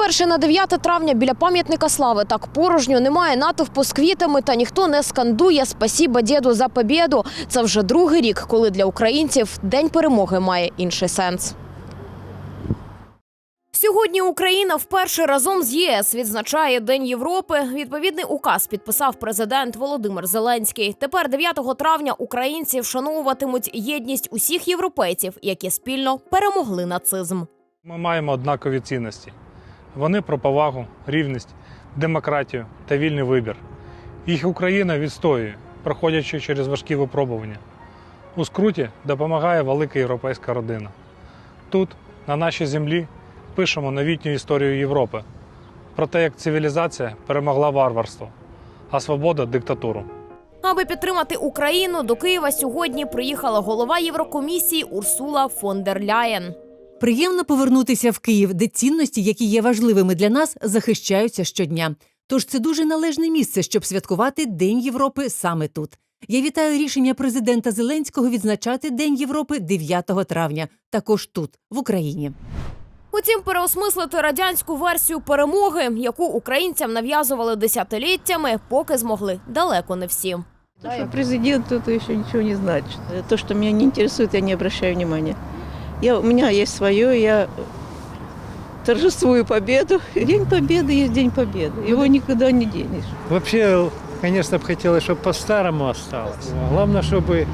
Вперше на 9 травня біля пам'ятника слави так порожньо немає натовпу з квітами та ніхто не скандує «Спасіба діду за побєду». Це вже другий рік, коли для українців День перемоги має інший сенс. Сьогодні Україна вперше разом з ЄС відзначає День Європи. Відповідний указ підписав президент Володимир Зеленський. Тепер 9 травня українці вшановуватимуть єдність усіх європейців, які спільно перемогли нацизм. Ми маємо однакові цінності. Вони про повагу, рівність, демократію та вільний вибір. Їх Україна відстоює, проходячи через важкі випробування. У скруті допомагає велика європейська родина. Тут, на нашій землі, пишемо новітню історію Європи про те, як цивілізація перемогла варварство, а свобода диктатуру. Аби підтримати Україну, до Києва сьогодні приїхала голова Єврокомісії Урсула фон дер Ляєн. Приємно повернутися в Київ, де цінності, які є важливими для нас, захищаються щодня. Тож це дуже належне місце, щоб святкувати День Європи саме тут. Я вітаю рішення президента Зеленського відзначати День Європи 9 травня, також тут, в Україні. Утім, переосмислити радянську версію перемоги, яку українцям нав'язували десятиліттями, поки змогли далеко не всі. То, что президент, это еще ничего не значит. То, что меня не интересует, я не обращаю внимания. Я, у меня есть свое, я торжествую победу. День Победы есть День Победы. Его никуда не денешь. Вообще, конечно, бы хотелось, чтобы по-старому осталось. Главное, чтобы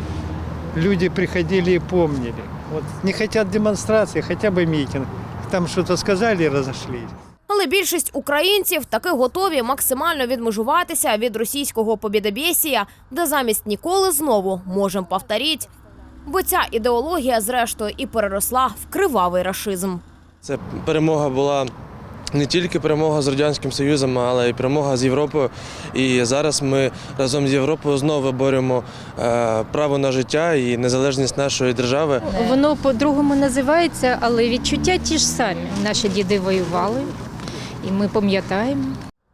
люди приходили и помнили. Вот не хотят демонстрации, хотя бы митинг. Там что-то сказали и разошлись. Але більшість українців таки готові максимально відмежуватися від російського побєдобєсія, де замість ніколи знову можем повторіть. Бо ця ідеологія, зрештою, і переросла в кривавий рашизм. Це перемога була не тільки перемога з Радянським Союзом, але й перемога з Європою. І зараз ми разом з Європою знову виборюємо е, право на життя і незалежність нашої держави. Воно по-другому називається, але відчуття ті ж самі. Наші діди воювали, і ми пам'ятаємо.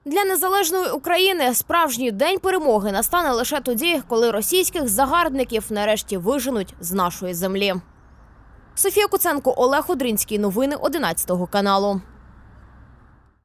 Для незалежної України справжній день перемоги настане лише тоді, коли російських загарбників нарешті виженуть з нашої землі. Софія Куценко, Олег Одринський. Новини 11 каналу.